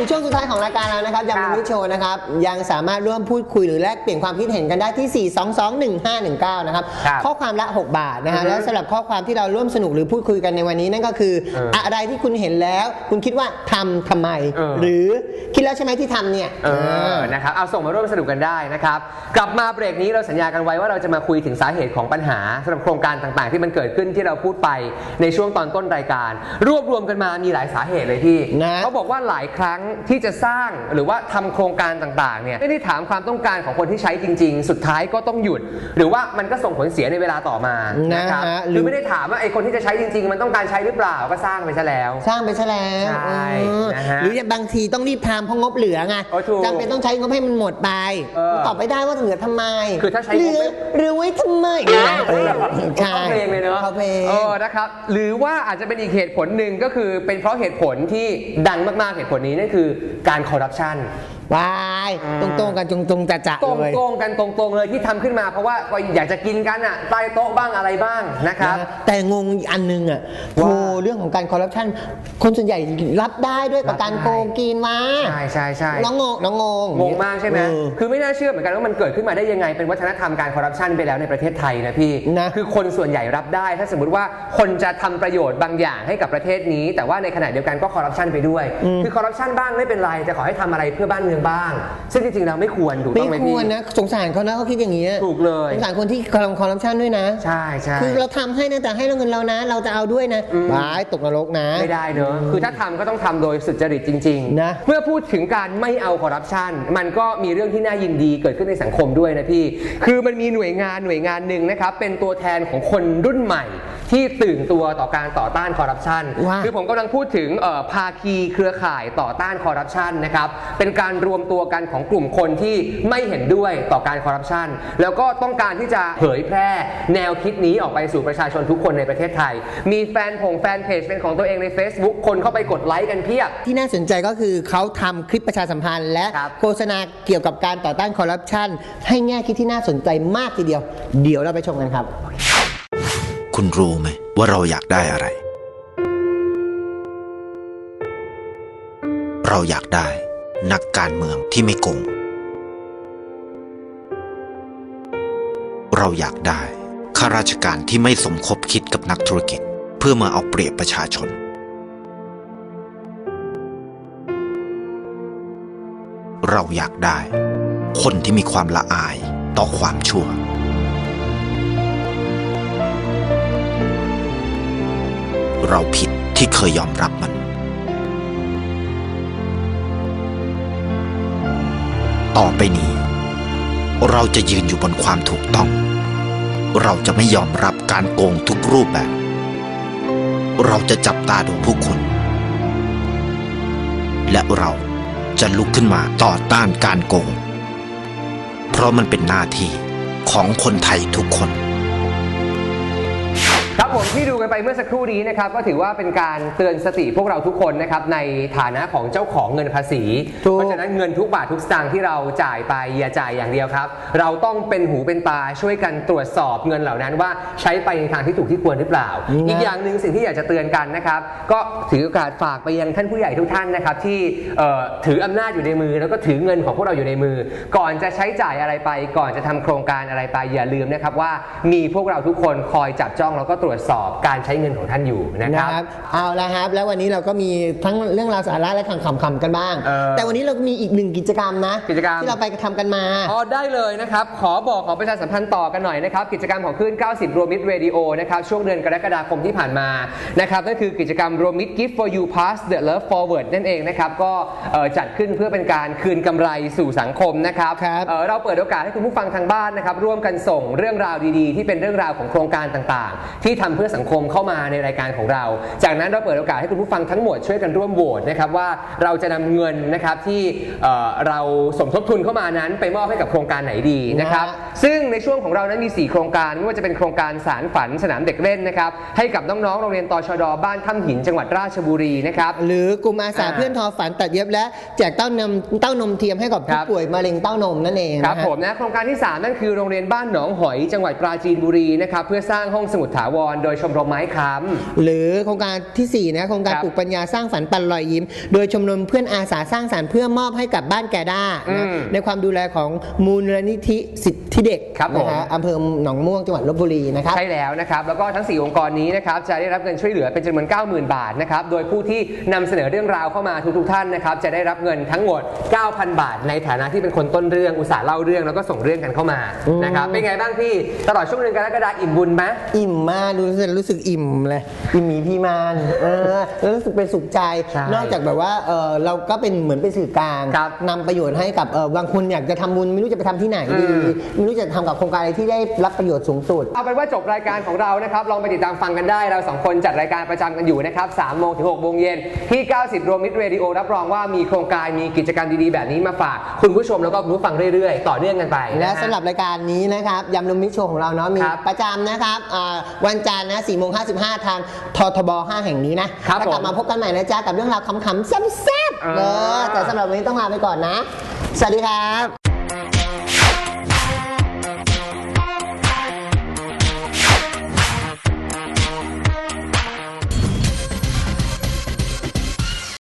สู่ช่วงสุดท้ายของรายการแล้วนะครับยังครัมีบนิโชว์นะครับ ยังสามารถร่วมพูดคุยหรือแลกเปลี่ยนความคิดเห็นกันได้ที่ 4221519 นะครับครับข้อความละ 6 บาทนะฮะอือฮึแล้วสำหรับข้อความที่เราร่วมสนุกหรือพูดคุยกันในวันนี้นั่นก็คือเออออะไรที่คุณเห็นแล้ว คุณคิดว่าทำทำไมเออหรือคิดแล้วใช่ไหมที่ทำเนี่ยเออนะครับเอาส่งมาร่วมสนุกกันได้นะครับ กลับมาเบรกนี้เราสัญญากันไว้ว่าเราจะมาคุยถึงสาเหตุของปัญหาสำหรับโครงการต่างๆ ที่มันเกิดขึ้นที่เราพูดไปในช่วงตอนต้นรายการ รวบรวมกันมามีหลายสาเหตุเลยพี่นะเขาบอกว่าหลายครั้งที่จะสร้างหรือว่าทำโครงการต่างๆเนี่ยไม่ได้ถามความต้องการของคนที่ใช้จริง ๆ สุดท้ายก็ต้องหยุด หรือว่ามันก็ส่งผลเสียในเวลาต่อมานะครับนะฮะหรือคือไม่ได้ถามว่าไอ้คนที่จะใช้จริง ๆ มันต้องการใช้หรือเปล่าก็สร้างไปซะแล้ว สร้างไปซะแล้วใช่เออนะฮะหรือจะบางทีต้องรีบทำเพราะงบเหลือไงเออถูกจำเป็นต้องใช้งบให้มันหมดไปเออตอบไม่ได้ว่าเหลือทำไมคือถ้าใช้เหงลืบไม่อเหลือไว้ทำไมเออใช่เข้าเพลงเลยเนอะเข้าเพลงเออนะครับหรือว่าอาจจะเป็นอีกเหตุผลหนึ่งก็คือเป็นเพราะเหตุผลที่ดังมากๆเหตุผลนี้นั่นคือการคอร์รัปชัน วายตรงๆกันตรงๆจะจะตรงเลยตรงๆกันตรงๆเลยที่ทำขึ้นมาเพราะว่าก็อยากจะกินกันอะใต้โต๊ะบ้างอะไรบ้างนะครับ นะแต่งงอีกอันหนึงอะว่าโอ้เรื่องของการคอร์รัปชันคนส่วนใหญ่รับได้ด้วยกับรับการได้ โกงกินมาใช่ใช่ใช่น้องงงน้องงงงงมากใช่ไหมเออ คือไม่น่าเชื่อเหมือนกันว่ามันเกิดขึ้นมาได้ยังไง เป็นวัฒนธรรมการคอร์รัปชันไปแล้วในประเทศไทยนะพี่นะ คือคนส่วนใหญ่รับได้ ถ้าสมมติว่าคนจะทำประโยชน์บางอย่างให้กับประเทศนี้ แต่ว่าในขณะเดียวกันก็คอร์รัปชันไปด้วย คือคอร์รัปชันบ้างไม่เป็นไรแต่ขอให้ทำอะไรเพื่อบ้านเมืองบ้าง ซึ่งจริงๆเราไม่ควรถูกไม่ต้องไหมคพี่ วรนะสงสารเขานะเขาคิดอย่างนี้ยถูกเลย สงสารคนที่กำลังคอร์รัปชันด้วยนะ ใช่ใช่ คือเราทำให้นะแต่ให้เราเงินเรานะ เราจะเอาด้วยนะวายตกนรกนะ ไม่ได้เนอะคือถ้าทำก็ต้องทำโดยสุจริตจริงนะ เมื่อพูดถึงการไม่เอาคอร์รัปชันมันก็มีเรื่องที่น่ายินดีเกิดขึ้นในสังคมด้วยนะพี่ คือมันมีหน่วยงานหน่วยงานหนึ่งนะครับ เป็นตัวแทนของคนรุ่นใหม่ ที่ตื่นตัวต่อการต่อต้านคอร์รัปชันว่า คือผมกำลังพูดถึงเอ่อภาคีเครือข่ายต่อต้านคอร์รัปชันนะครับเป็นการรวมตัวกันของกลุ่มคนที่ไม่เห็นด้วยต่อการคอร์รัปชันแล้วก็ต้องการที่จะเผยแพร่แนวคิดนี้ออกไปสู่ประชาชนทุกคนในประเทศไทย มีแฟนผงแฟนเพจเป็นของตัวเองใน Facebook คนเข้าไปกดไลค์กันเพียบ ที่น่าสนใจก็คือเขาทำคลิปประชาสัมพันธ์ และครับโฆษณาเกี่ยวกับการต่อต้านคอร์รัปชันให้แง่คิดที่น่าสนใจมากทีเดียว เดี๋ยวเราไปชมกันครับ คุณรู้ไหมว่าเราอยากได้อะไร เราอยากได้นักการเมืองที่ไม่โกง เราอยากได้ข้าราชการที่ไม่สมคบคิดกับนักธุรกิจ เพื่อมาเอาเปรียบประชาชน เราอยากได้ คนที่มีความละอายต่อความชั่ว เราผิดที่เคยยอมรับมันต่อไปนี้ เราจะยืนอยู่บนความถูกต้อง เราจะไม่ยอมรับการโกงทุกรูปแบบ เราจะจับตาดูผู้คนและเราจะลุกขึ้นมาต่อต้านการโกง เพราะมันเป็นหน้าที่ของคนไทยทุกคน ผมที่ดูกันไปเมื่อสักครู่นี้นะครับก็ถือว่าเป็นการเตือนสติพวกเราทุกคนนะครับในฐานะของเจ้าของเงินภาษี ถูก เพราะฉะนั้นเงินทุกบาททุกสตางค์ที่เราจ่ายไปอย่าจ่ายอย่างเดียวครับ เราต้องเป็นหูเป็นตาช่วยกันตรวจสอบเงินเหล่านั้นว่าใช้ไปในทางที่ถูกที่ควรหรือเปล่านะอีกอย่างหนึ่งสิ่งที่อยากจะเตือนกันนะครับก็ถือโอกาสฝากไปยังท่านผู้ใหญ่ทุกท่านนะครับที่เอ่อถืออำนาจอยู่ในมือ แล้วก็ถือเงินของพวกเราอยู่ในมือ ก่อนจะใช้จ่ายอะไรไป ก่อนจะทำโครงการอะไรไปอย่าลืมนะครับว่ามีพวกเราทุกคนคอยจับจ้องแล้วก็ตรวจสอบการใช้เงินของท่านอยู่นะคนะครับรับเอาละครับ แล้ววันนี้เราก็มีทั้งเรื่องราวสาระและขำๆกันบ้าง เออแต่วันนี้เราก็มีอีกหนึ่งกิจกรรมนะกิจกรรม ที่เราไปทำกันมา อ๋อได้เลยนะครับ ขอบอกขอประชาสัมพันธ์ต่อกันหน่อยนะครับ กิจกรรมของคลื่น 90 รวมมิตรเรดิโอนะครับ ช่วงเดือนกรกฎาคมที่ผ่านมานะครับนั่นคือกิจกรรมรวมมิตร Gift for You Pass the Love Forward นั่นเองนะครับ ก็เอ่อจัดขึ้นเพื่อเป็นการคืนกำไรสู่สังคมนะครับครับ เอ่อเราเปิดโอกาสให้คุณผู้ฟังทางบ้านนะครับ ร่วมกันส่งเรื่องราวดีๆ ที่เป็นเรื่องราวของโครงการต่างๆ ที่ทำเพื่อสังคมเข้ามาในรายการของเรา จากนั้นเราเปิดโอกาสให้คุณผู้ฟังทั้งหมดช่วยกันร่วมโหวตนะครับว่าเราจะนำเงินนะครับที่เอ่อเราสมทบทุนเข้ามานั้นไปมอบให้กับโครงการไหนดีนะครับนะฮะซึ่งในช่วงของเรานั้นมี 4 โครงการไม่ว่าจะเป็นโครงการสารฝันสนามเด็กเล่นนะครับให้กับน้องๆโรงเรียนตชดบ้านถ้ำหินจังหวัดราชบุรีนะครับหรือกลุ่มอาสาอ่าเพื่อนทอฝันตัดเย็บและแจกเต้านมเต้านมเทียมให้กับครัผู้บป่วยมะเร็งเต้านมนั่นเองครับนะฮะผมนะโครงการที่ 3 นั่นคือโรงเรียนบ้านหนองหอยจังหวัดปราจีนบุรีนะครับเพื่อสร้างห้องสมุดถาวรโดยชมรมไม้ค้หรือโครงการทีสี่4 นะโครงการครับปลูกปัญญาสร้างฝันปันรอยยิ้ม โดยชมรมเพื่อนอาสาสร้างสรรค์เพื่อมอบให้กับบ้านแกด้าอืนะมในความดูแลของมูลนิธิสิทธิเด็กครับผมนะฮะอำเภอหนองม่วงจังหวัดลบบุรีนะครับำใช่แล้วนะครับแล้วก็ทั้ง 4 องค์กรนี้นะครับจะได้รับเงินช่วยเหลือเป็นจำนวน 90,000 บาทนะครับโดยผู้ที่นำเสนอเรื่องราวเข้ามาทุกๆท่านนะครับจะได้รับเงินทั้งหมด 9,000 บาท ในฐานะที่เป็นคนต้นเรื่องอุตส่าห์เล่าเรื่องแล้วก็ส่งเรื่องกันเข้ามานะครับเป็นไงบ้างพี่ตลอดช่วงเดือนกรกฎาคมอิ่มบุญไหมอิ่มมากรู้สึกรู้สึกอิ่มเลยอิ่มหมีพี่มานเออแล้วรู้สึกเป็นสุขใจ ใช่นอกจากแบบว่าเออเราก็เป็นเหมือนเป็นสื่อกลางครับนำประโยชน์ให้กับเออบางคนอยากจะทำบุญไม่รู้จะไปทำที่ไหนดีอืม ไม่รู้จะทำกับโครงการอะไรที่ได้รับประโยชน์สูงสุด เอาเป็นว่าจบรายการของเรานะครับ ลองไปติดตามฟังกันได้ เราสองคนจัดรายการประจำกันอยู่นะครับ3โมงถึง6โมงเย็นที่ 90 รวมมิตรเรดิโอรับรองว่ามีโครงการมีกิจกรรมดีๆ แบบนี้มาฝาก คุณผู้ชมแล้วก็คุณผู้ฟังเรื่อยๆ ต่อเนื่องกันไปนและฮสำหรับรายการนี้นะครับยำลุมมิตรโชว์ของเราเนาะมีครับประจำนะครับอ่าวันจันทร์นะ4โมง55 ทางททบ 5 แห่งนี้นะครับแล้วกลับผม มาพบกันใหม่นะจ๊ะกับเรื่องราวขำๆแซ่บๆอ่าเออแต่สำหรับวันนี้ต้องลาไปก่อนนะ สวัสดีครับ